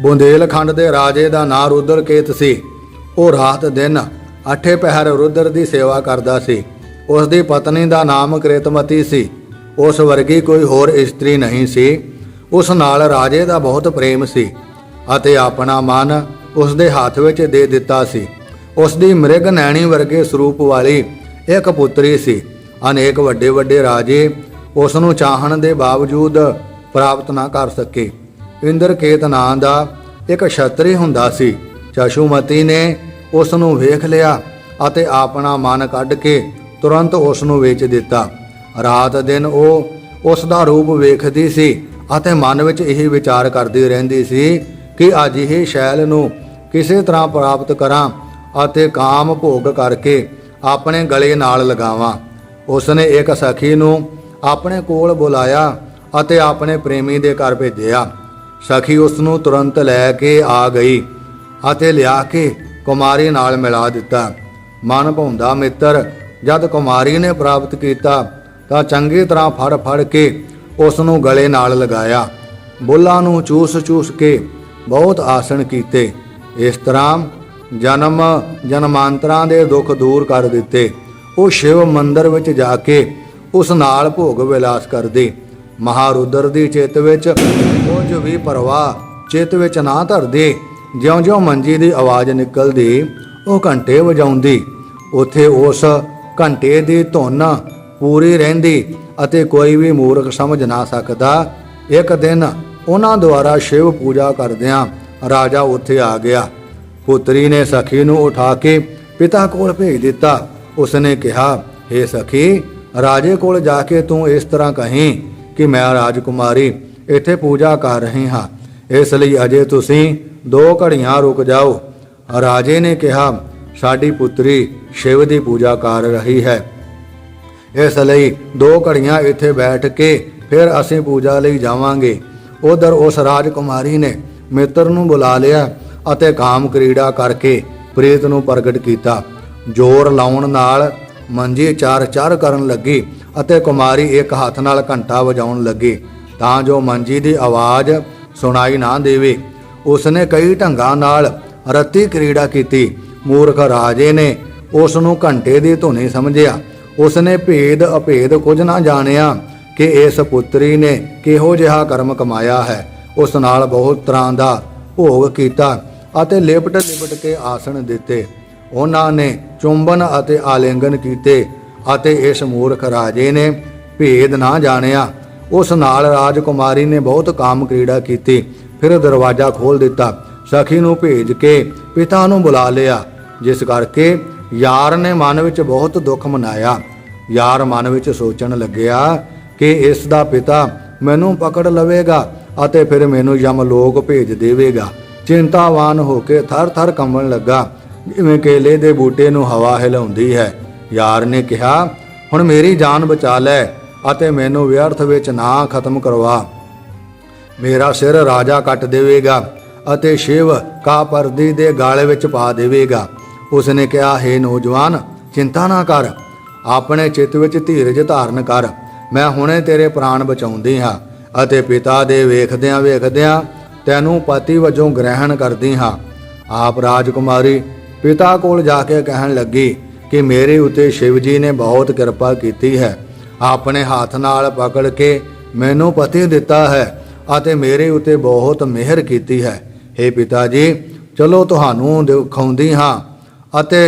ਬੁੰਦੇਲਖੰਡ ਦੇ ਰਾਜੇ ਦਾ ਨਾਂ ਰੁਦਰਕੇਤ ਸੀ। ਉਹ ਰਾਤ ਦਿਨ ਅੱਠੇ ਪਹਿਰ ਰੁਦਰ ਦੀ ਸੇਵਾ ਕਰਦਾ ਸੀ। ਉਸ ਦੀ ਪਤਨੀ ਦਾ ਨਾਮ ਕ੍ਰਿਤਮਤੀ ਸੀ। ਉਸ ਵਰਗੀ ਕੋਈ ਹੋਰ ਇਸਤਰੀ ਨਹੀਂ ਸੀ। ਉਸ ਨਾਲ ਰਾਜੇ ਦਾ ਬਹੁਤ ਪ੍ਰੇਮ ਸੀ ਅਤੇ ਆਪਣਾ ਮਨ ਉਸ ਦੇ ਹੱਥ ਵਿੱਚ ਦੇ ਦਿੱਤਾ ਸੀ। ਉਸ ਦੀ ਮ੍ਰਿਗ ਨੈਣੀ ਵਰਗੇ ਸਰੂਪ ਵਾਲੀ ਇੱਕ ਪੁੱਤਰੀ ਸੀ। ਅਨੇਕ ਵੱਡੇ ਵੱਡੇ ਰਾਜੇ ਉਸ ਨੂੰ ਚਾਹਣ ਦੇ ਬਾਵਜੂਦ ਪ੍ਰਾਪਤ ਨਾ ਕਰ ਸਕੇ। ਇੰਦਰਕੇਤ ਨਾਂ ਦਾ ਇੱਕ ਛਤਰੀ ਹੁੰਦਾ ਸੀ। ਚਸ਼ੂਮਤੀ ਨੇ ਉਸ ਨੂੰ ਵੇਖ ਲਿਆ ਅਤੇ ਆਪਣਾ ਮਨ ਕੱਢ ਕੇ ਤੁਰੰਤ ਉਸ ਨੂੰ ਵੇਚ ਦਿੱਤਾ। ਰਾਤ ਦਿਨ ਉਹ ਉਸ ਦਾ ਰੂਪ ਵੇਖਦੀ ਸੀ ਅਤੇ ਮਨ ਵਿੱਚ ਇਹ ਵਿਚਾਰ ਕਰਦੀ ਰਹਿੰਦੀ ਸੀ ਕਿ ਅਜਿਹੇ ਸ਼ੈਲ ਨੂੰ ਕਿਸੇ ਤਰ੍ਹਾਂ ਪ੍ਰਾਪਤ ਕਰਾਂ ਅਤੇ ਕਾਮ ਭੋਗ ਕਰਕੇ ਆਪਣੇ ਗਲੇ ਨਾਲ ਲਗਾਵਾਂ। ਉਸ ਨੇ ਇੱਕ ਸਖੀ ਨੂੰ ਆਪਣੇ ਕੋਲ ਬੁਲਾਇਆ ਅਤੇ ਆਪਣੇ ਪ੍ਰੇਮੀ ਦੇ ਘਰ ਭੇਜਿਆ। ਸਖੀ ਉਸ ਨੂੰ ਤੁਰੰਤ ਲੈ ਕੇ ਆ ਗਈ ਅਤੇ ਲਿਆ ਕੇ ਕੁਮਾਰੀ ਨਾਲ ਮਿਲਾ ਦਿੱਤਾ। ਮਨ ਭਾਉਂਦਾ, ਮਿੱਤਰ, ਜਦ ਕੁਮਾਰੀ ਨੇ ਪ੍ਰਾਪਤ ਕੀਤਾ ਤਾਂ ਚੰਗੀ ਤਰ੍ਹਾਂ ਫੜ ਫੜ ਕੇ ਉਸ ਨੂੰ ਗਲੇ ਨਾਲ ਲਗਾਇਆ। ਬੁੱਲਾਂ ਨੂੰ ਚੂਸ ਚੂਸ ਕੇ ਬਹੁਤ ਆਸਣ ਕੀਤੇ। ਇਸ ਤਰ੍ਹਾਂ ਜਨਮ ਜਨਮਾਂਤਰਾਂ ਦੇ ਦੁੱਖ ਦੂਰ ਕਰ ਦਿੱਤੇ। ਉਹ ਸ਼ਿਵ ਮੰਦਰ ਵਿੱਚ ਜਾ ਕੇ ਉਸ ਨਾਲ ਭੋਗ ਵਿਲਾਸ ਕਰਦੀ। ਮਹਾਰੁਦਰ ਦੀ ਚਿੱਤ ਵਿੱਚ ਕੁਝ ਵੀ ਪਰਵਾਹ, ਚਿੱਤ ਵਿੱਚ ਨਾ ਧਰਦੀ, ਜਿਉਂ-ਜਿਉਂ ਮੰਜੀ ਦੀ ਆਵਾਜ਼ ਨਿਕਲਦੀ, ਉਹ ਘੰਟੇ ਵਜਾਉਂਦੀ। ਉਥੇ ਉਸ ਘੰਟੇ ਦੀ ਧੁਨ ਪੂਰੀ ਰਹਿੰਦੀ ਅਤੇ ਕੋਈ ਵੀ ਮੂਰਖ ਸਮਝ ਨਾ ਸਕਦਾ। ਇੱਕ ਦਿਨ ਉਹਨਾਂ ਦੁਆਰਾ ਸ਼ਿਵ ਪੂਜਾ ਕਰਦਿਆਂ ਰਾਜਾ ਉੱਥੇ ਆ ਗਿਆ। ਪੁੱਤਰੀ ਨੇ ਸਖੀ ਨੂੰ ਉਠਾ ਕੇ ਪਿਤਾ ਕੋਲ ਭੇਜ ਦਿੱਤਾ। ਉਸਨੇ ਕਿਹਾ हे ਸਖੀ, ਰਾਜੇ ਕੋਲ ਜਾ ਕੇ ਤੂੰ ਇਸ ਤਰ੍ਹਾਂ ਕਹੀਂ ਕਿ ਮੈਂ ਰਾਜਕੁਮਾਰੀ ਇੱਥੇ ਪੂਜਾ ਕਰ ਰਹੀ ਹਾਂ। ਇਸ ਲਈ ਅਜੇ ਤੁਸੀਂ ਦੋ ਘੜੀਆਂ ਰੁਕ ਜਾਓ। ਰਾਜੇ ਨੇ ਕਿਹਾ, ਸਾਡੀ ਪੁੱਤਰੀ ਸ਼ਿਵ ਦੀ ਪੂਜਾ ਕਰ ਰਹੀ ਹੈ। ਇਸ ਲਈ ਦੋ ਘੜੀਆਂ ਇੱਥੇ ਬੈਠ ਕੇ ਫਿਰ ਅਸੀਂ ਪੂਜਾ ਲਈ ਜਾਵਾਂਗੇ। ਉਧਰ ਉਸ ਰਾਜਕੁਮਾਰੀ ਨੇ ਮਿੱਤਰ ਨੂੰ ਬੁਲਾ ਲਿਆ ਅਤੇ ਕਾਮ ਕ੍ਰੀੜਾ ਕਰਕੇ ਪ੍ਰੀਤ ਨੂੰ ਪ੍ਰਗਟ ਕੀਤਾ। ਜ਼ੋਰ ਲਾਉਣ ਨਾਲ ਮੰਜੀ ਚਾਰ ਚਾਰ ਕਰਨ ਲੱਗੀ ਅਤੇ ਕੁਮਾਰੀ ਇੱਕ ਹੱਥ ਨਾਲ ਘੰਟਾ ਵਜਾਉਣ ਲੱਗੀ। ਤਾਂ ਜੋ ਮੰਜੀ ਦੀ ਆਵਾਜ਼ ਸੁਣਾਈ ਨਾ ਦੇਵੇ। ਉਸਨੇ ਕਈ ਢੰਗਾਂ ਨਾਲ ਰਤੀ ਕ੍ਰੀੜਾ ਕੀਤੀ। ਮੂਰਖ ਰਾਜੇ ਨੇ ਉਸ ਨੂੰ ਘੰਟੇ ਦੀ ਧੁਨੀ ਸਮਝਿਆ। ਉਸਨੇ ਭੇਦ ਅਭੇਦ ਕੁਝ ਨਾ ਜਾਣਿਆ ਕਿ ਇਸ ਪੁੱਤਰੀ ਨੇ ਕਿਹੋ ਜਿਹਾ ਕਰਮ ਕਮਾਇਆ ਹੈ। ਉਸ ਨਾਲ ਬਹੁਤ ਤਰ੍ਹਾਂ ਦਾ ਭੋਗ ਕੀਤਾ ਅਤੇ ਲਿਪਟ ਲਿਪਟ ਕੇ ਆਸਣ ਦਿੱਤੇ। ਉਹਨਾਂ ਨੇ ਚੁੰਬਨ ਅਤੇ ਆਲਿੰਗਨ ਕੀਤੇ ਅਤੇ ਇਸ ਮੂਰਖ ਰਾਜੇ ਨੇ ਭੇਦ ਨਾ ਜਾਣਿਆ। ਉਸ ਨਾਲ ਰਾਜਕੁਮਾਰੀ ਨੇ ਬਹੁਤ ਕਾਮ ਕ੍ਰੀੜਾ ਕੀਤੀ। ਫਿਰ ਦਰਵਾਜ਼ਾ ਖੋਲ ਦਿੱਤਾ। ਸਖੀ ਨੂੰ ਭੇਜ ਕੇ ਪਿਤਾ ਨੂੰ ਬੁਲਾ ਲਿਆ। ਜਿਸ ਕਰਕੇ ਯਾਰ ਨੇ ਮਨ ਵਿੱਚ ਬਹੁਤ ਦੁੱਖ ਮਨਾਇਆ। ਯਾਰ ਮਨ ਵਿੱਚ ਸੋਚਣ ਲੱਗਿਆ ਕਿ ਇਸ ਦਾ ਪਿਤਾ ਮੈਨੂੰ ਪਕੜ ਲਵੇਗਾ ਅਤੇ ਫਿਰ ਮੈਨੂੰ ਯਮ ਲੋਕ ਭੇਜ ਦੇਵੇਗਾ। ਚਿੰਤਾਵਾਨ ਹੋ ਕੇ ਥਰ ਥਰ ਕੰਬਣ ਲੱਗਾ। ਜਿਵੇਂ ਕੇਲੇ ਦੇ ਬੂਟੇ ਨੂੰ ਹਵਾ ਹਿਲਾਉਂਦੀ ਹੈ। ਯਾਰ ਨੇ ਕਿਹਾ, ਹੁਣ ਮੇਰੀ ਜਾਨ ਬਚਾ ਲੈ ਅਤੇ ਮੈਨੂੰ ਵਿਅਰਥ ਵਿੱਚ ਨਾ ਖਤਮ ਕਰਵਾ। ਮੇਰਾ ਸਿਰ ਰਾਜਾ ਕੱਟ ਦੇਵੇਗਾ ਅਤੇ ਸ਼ਿਵ ਕਾ ਪਰਦੀ ਦੇ ਗਾਲ ਵਿੱਚ ਪਾ ਦੇਵੇਗਾ। ਉਸਨੇ ਕਿਹਾ, ਹੈ ਨੌਜਵਾਨ, ਚਿੰਤਾ ਨਾ ਕਰ। ਆਪਣੇ ਚਿੱਤ ਵਿੱਚ ਧੀਰਜ ਧਾਰਨ ਕਰ। ਮੈਂ ਹੁਣੇ ਤੇਰੇ ਪ੍ਰਾਣ ਬਚਾਉਂਦੀ ਹਾਂ ਅਤੇ ਪਿਤਾ ਦੇ ਵੇਖਦਿਆਂ ਵੇਖਦਿਆਂ ਤੈਨੂੰ ਪਤੀ ਵਜੋਂ ਗ੍ਰਹਿਣ ਕਰਦੀ ਹਾਂ। ਆਪ ਰਾਜਕੁਮਾਰੀ ਪਿਤਾ ਕੋਲ ਜਾ ਕੇ ਕਹਿਣ ਲੱਗੀ ਕਿ ਮੇਰੇ ਉਤੇ ਸ਼ਿਵ ਜੀ ਨੇ ਬਹੁਤ ਕਿਰਪਾ ਕੀਤੀ ਹੈ। ਆਪਣੇ ਹੱਥ ਨਾਲ ਪਕੜ ਕੇ ਮੈਨੂੰ ਪਤੀ ਦਿੱਤਾ ਹੈ ਅਤੇ ਮੇਰੇ ਉਤੇ ਬਹੁਤ ਮਿਹਰ ਕੀਤੀ ਹੈ। हे ਪਿਤਾ ਜੀ, ਚਲੋ ਤੁਹਾਨੂੰ ਦਿਖਾਉਂਦੀ ਹਾਂ ਅਤੇ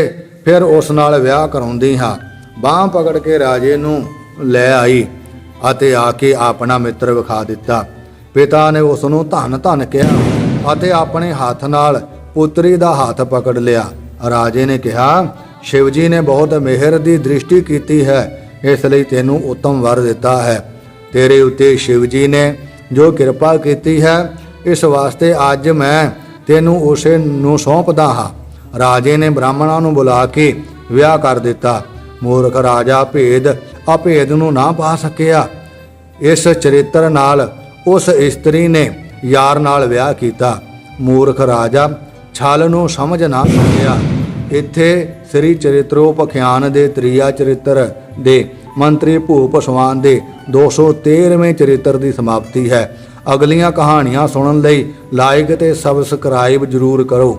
ਫਿਰ ਉਸ ਨਾਲ ਵਿਆਹ ਕਰਾਉਂਦੀ ਹਾਂ। ਬਾਹ ਪਕੜ ਕੇ ਰਾਜੇ ਨੂੰ ਲੈ ਆਈ ਅਤੇ ਆ ਕੇ ਆਪਣਾ ਮਿੱਤਰ ਵਿਖਾ ਦਿੱਤਾ। ਪਿਤਾ ਨੇ ਉਸ ਨੂੰ ਧੰਨ ਧੰਨ ਕਿਹਾ ਅਤੇ ਆਪਣੇ ਹੱਥ ਨਾਲ ਪੁੱਤਰੀ ਦਾ ਹੱਥ ਪਕੜ ਲਿਆ। ਰਾਜੇ ਨੇ ਕਿਹਾ ਸ਼ਿਵ ਜੀ ਨੇ ਬਹੁਤ ਮਿਹਰ ਦੀ ਦ੍ਰਿਸ਼ਟੀ ਕੀਤੀ ਹੈ, ਇਸ ਲਈ ਤੈਨੂੰ ਉੱਤਮ ਵਰ ਦਿੱਤਾ ਹੈ। ਤੇਰੇ ਉੱਤੇ ਸ਼ਿਵ ਜੀ ਨੇ ਜੋ ਕਿਰਪਾ ਕੀਤੀ ਹੈ, ਇਸ ਵਾਸਤੇ ਅੱਜ ਮੈਂ ਤੈਨੂੰ ਉਸੇ ਨੂੰ ਸੌਂਪਦਾ ਹਾਂ। ਰਾਜੇ ਨੇ ਬ੍ਰਾਹਮਣਾਂ ਨੂੰ ਬੁਲਾ ਕੇ ਵਿਆਹ ਕਰ ਦਿੱਤਾ। ਮੂਰਖ ਰਾਜਾ ਭੇਦ ਅਭੇਦ ਨੂੰ ਨਾ ਪਾ ਸਕਿਆ। ਇਸ ਚਰਿੱਤਰ ਨਾਲ ਉਸ ਇਸਤਰੀ ਨੇ ਯਾਰ ਨਾਲ ਵਿਆਹ ਕੀਤਾ। ਮੂਰਖ ਰਾਜਾ ਛਲ ਨੂੰ ਸਮਝ ਨਾ ਸਕਿਆ। ਇੱਥੇ ਸ੍ਰੀ ਚਰਿਤਰੋਪਖਿਆਨ ਦੇ ਤ੍ਰਿਆ ਚਰਿੱਤਰ ਦੇ ਮੰਤਰੀ ਭੂਪ ਸਵਾਨ ਦੇ 213ਵੇਂ ਚਰਿੱਤਰ ਦੀ ਸਮਾਪਤੀ ਹੈ। ਅਗਲੀਆਂ ਕਹਾਣੀਆਂ ਸੁਣਨ ਲਈ ਲਾਈਕ ਤੇ ਸਬਸਕ੍ਰਾਈਬ ਜਰੂਰ ਕਰੋ।